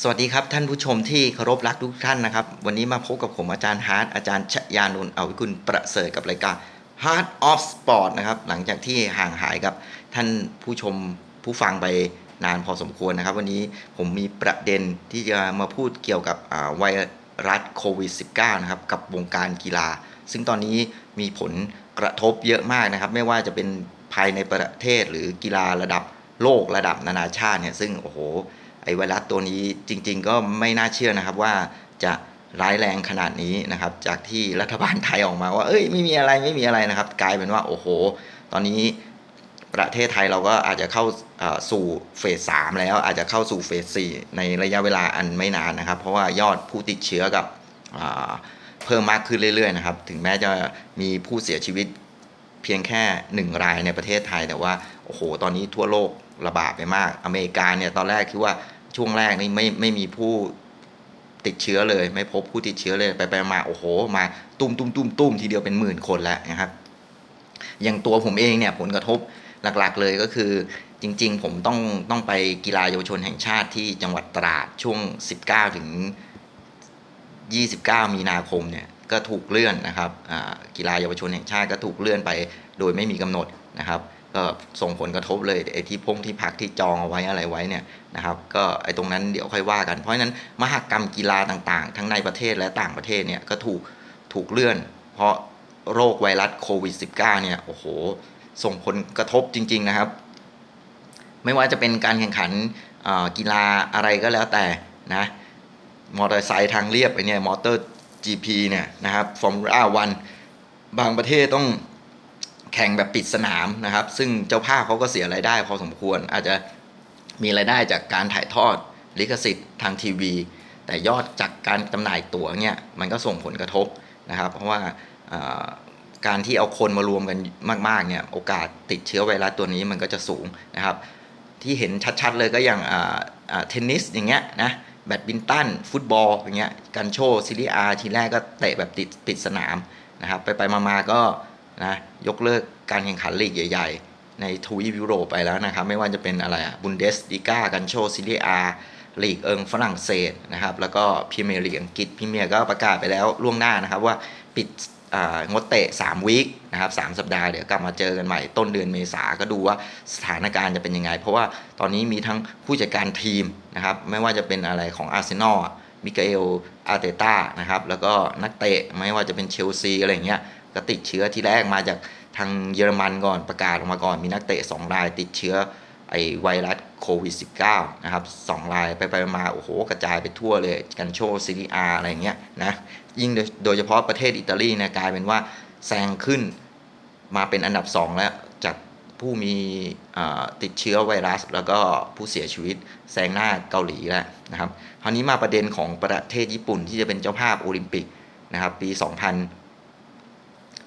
สวัสดีครับท่านผู้ชมที่เคารพรักทุกท่านนะครับ วันนี้มาพบกับผมอาจารย์ฮาร์ดอาจารย์ชยานนท์อวิกุลประเสริฐกับรายการ Heart of Sport นะครับ หลังจากที่ห่างหายกับท่านผู้ชมผู้ฟังไปนานพอสมควรนะครับ วันนี้ผมมีประเด็นที่จะมาพูดเกี่ยวกับไวรัสโควิด -19 นะครับ กับวงการกีฬา ซึ่งตอนนี้มีผลกระทบเยอะมากนะครับ ไม่ว่าจะเป็นภายในประเทศหรือกีฬาระดับโลกระดับนานาชาติเนี่ยซึ่งโอ้โห ไอ้ไวรัสตัวนี้จริง ๆ ก็ไม่น่าเชื่อนะครับว่าจะร้ายแรงขนาดนี้นะครับ จากที่รัฐบาลไทยออกมาว่า เอ้ยไม่มีอะไรไม่มีอะไรนะครับ กลายเป็นว่าโอ้โห ตอนนี้ประเทศไทยเราก็อาจจะเข้าสู่เฟสสามแล้วอาจจะเข้าสู่เฟสสี่ในระยะเวลาอันไม่นานนะครับ เพราะว่ายอดผู้ติดเชื้อกับเพิ่มมากขึ้นเรื่อยๆนะครับ ถึงแม้จะมีผู้เสียชีวิตเพียงแค่หนึ่งรายในประเทศไทย แต่ว่าโอ้โห ตอนนี้ทั่วโลกระบาดไปมาก อเมริกาเนี่ยตอนแรกคิดว่า ช่วงแรกนี่ไม่ไม่มีผู้ติดเชื้อเลย ไม่พบผู้ติดเชื้อเลยไปไปมาโอ้โห มาตุ้มตุ้มตุ้มตุ้มทีเดียวเป็นหมื่นคนแล้วนะครับ อย่างตัวผมเองเนี่ยผลกระทบหลักๆเลยก็คือจริง ๆ ผมต้องต้องไปกีฬาเยาวชนแห่งชาติที่จังหวัดตราดช่วง 19 ถึง 29 มีนาคมเนี่ยก็ถูกเลื่อนนะครับกีฬาเยาวชนแห่งชาติก็ถูกเลื่อนไป โดยไม่มีกำหนด นะครับ ก็ส่งผลกระทบเลยไอ้ที่พงที่พักที่จองเอาไว้อะไรไว้เนี่ยนะครับ ก็ไอ้ตรงนั้นเดี๋ยวค่อยว่ากัน เพราะฉะนั้นมหกรรมกีฬาต่างๆ ทั้งในประเทศและต่างประเทศเนี่ยก็ถูกถูกเลื่อน เพราะโรคไวรัสโควิด -19 เนี่ยโอ้โห ส่งผลกระทบจริง ๆนะครับ ไม่ว่าจะเป็นการแข่งขันกีฬาอะไรก็แล้วแต่นะมอเตอร์ไซค์ทางเรียบไอเนี่ยมอเตอร์ GP เนี่ยนะครับฟอร์มูล่าวันบางประเทศต้อง แข่งแบบปิดสนามนะครับ ซึ่งเจ้าภาพเขาก็เสียรายได้พอสมควร อาจจะมีรายได้จากการถ่ายทอดลิขสิทธิ์ทางทีวี แต่ยอดจากการจำหน่ายตั๋วเนี่ยมันก็ส่งผลกระทบนะครับ เพราะว่าการที่เอาคนมารวมกันมากๆเนี่ยโอกาสติดเชื้อไวรัสตัวนี้มันก็จะสูงนะครับ ที่เห็นชัดๆเลยก็อย่างเทนนิสอย่างเงี้ยนะแบดมินตันฟุตบอลอย่างเงี้ยการโชว์ซีรีอาทีแรกก็เตะแบบติดปิดสนามนะครับ ไปไปมาๆก็ นะยกเลิกการแข่งขันลีกใหญ่ ๆ ในทวีปยุโรปไปแล้วนะครับ ไม่ว่าจะเป็นอะไรอะบุนเดสลิก้าการโชซีรีอาลีกเอิงฝรั่งเศสนะครับ แล้วก็พรีเมียร์ลีกอังกฤษพรีเมียร์ก็ประกาศไปแล้วล่วงหน้านะครับ ว่าปิดงดเตะ 3 วีคนะครับ3สัปดาห์เดี๋ยวกลับมาเจอกันใหม่ต้นเดือนเมษาก็ดูว่าสถานการณ์จะเป็นยังไง เพราะว่าตอนนี้มีทั้งผู้จัดการทีมนะครับไม่ว่าจะเป็นอะไรของอาร์เซนอลมิเกลอาร์เตต้านะครับแล้วก็นักเตะไม่ว่าจะเป็นเชลซีอะไรเงี้ย ก็ติดเชื้อที่แรกมาจากทางเยอรมันก่อนประกาศออกมาก่อน มีนักเตะ 2 รายติดเชื้อไอไวรัสโควิด -19 นะครับสองรายไปไปมาโอ้โหกระจายไปทั่วเลยกันโชซีรีอาอะไรเงี้ยนะยิ่งโดยเฉพาะประเทศอิตาลีนี่ยกลายเป็นว่าแซงขึ้นมาเป็นอันดับ 2 แล้วจากผู้มีติดเชื้อไวรัส แล้วก็ผู้เสียชีวิตแซงหน้าเกาหลีแล้วนะครับคราวนี้มาประเด็นของประเทศญี่ปุ่นที่จะเป็นเจ้าภาพโอลิมปิกนะครับปี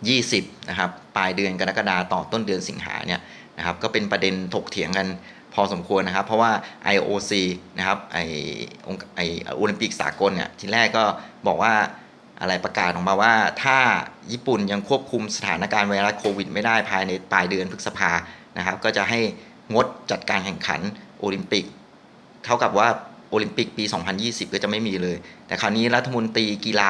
20นะครับปลายเดือนกรกฎาต่อต้นเดือนสิงหาเนี่ยนะครับก็เป็นประเด็นถกเถียงกันพอสมควรนะครับ เพราะว่า IOC นะครับไอองไอโอลิมปิกสากลเนี่ยทีแรกก็บอกว่าอะไรประกาศออกมาว่าถ้าญี่ปุ่นยังควบคุมสถานการณ์ไวรัสโควิดไม่ได้ภายในปลายเดือนพฤษภานะครับ ก็จะให้งดจัดการแข่งขันโอลิมปิก เท่ากับว่าโอลิมปิกปี 2020 ก็จะไม่มีเลย แต่คราวนี้รัฐมนตรีกีฬา